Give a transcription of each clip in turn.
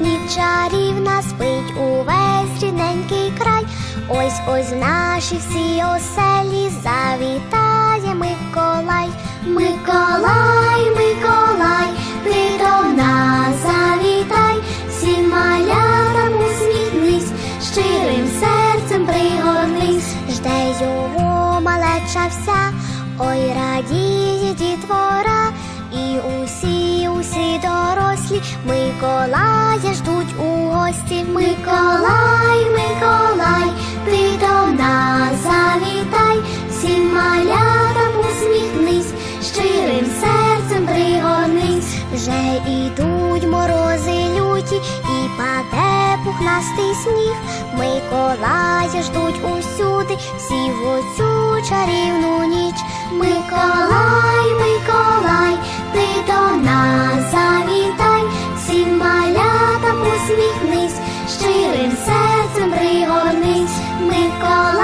ніч чарівна, спить увесь рідненький край. Ось ось в наші всі оселі завітає Миколай. Миколай, Миколай, ти до нас завітай, всім малятам усміхнись, щирим серцем пригорнись, жде його малеча вся, ой радіє дітвора, і усі, усі дорослі Миколая ждуть у гості. Миколай, Миколай, ти до нас завітай, всім малятам усміхнись, щирим серцем пригорнись, вже ідуть морози люті, і паде пухнастий сніг. Миколая ждуть усюди, всі в оцю чарівну ніч. Миколай, Миколай, ти до нас щирим серцем пригорнись. Миколай,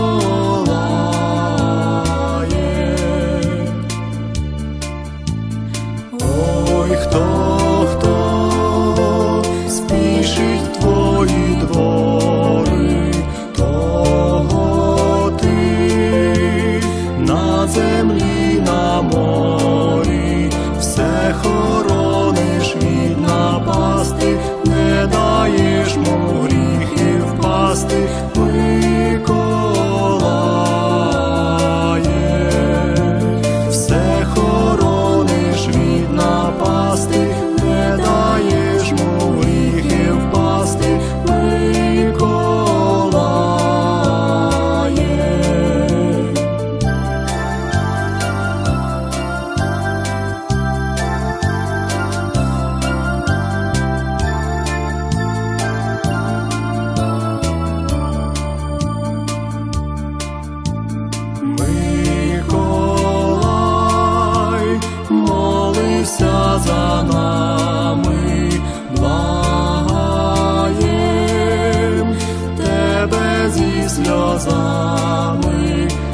Сльозами,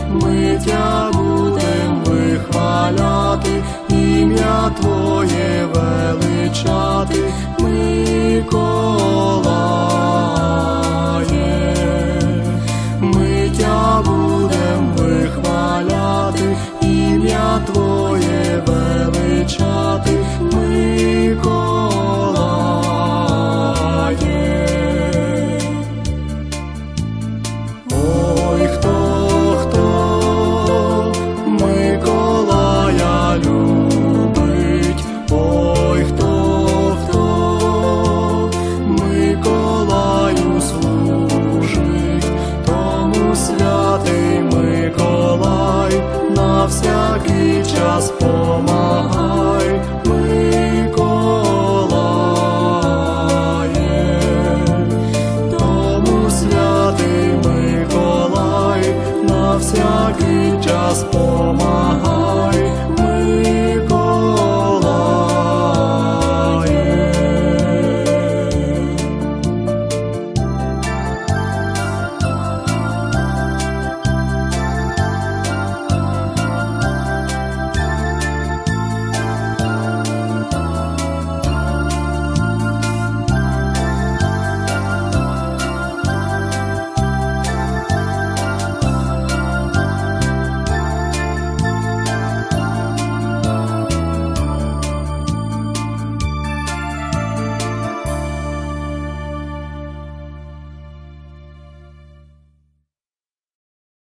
ми тя будем вихваляти, ім'я Твоє величати, Миколає. Ми тя будем вихваляти, ім'я Твоє величати, святий Миколай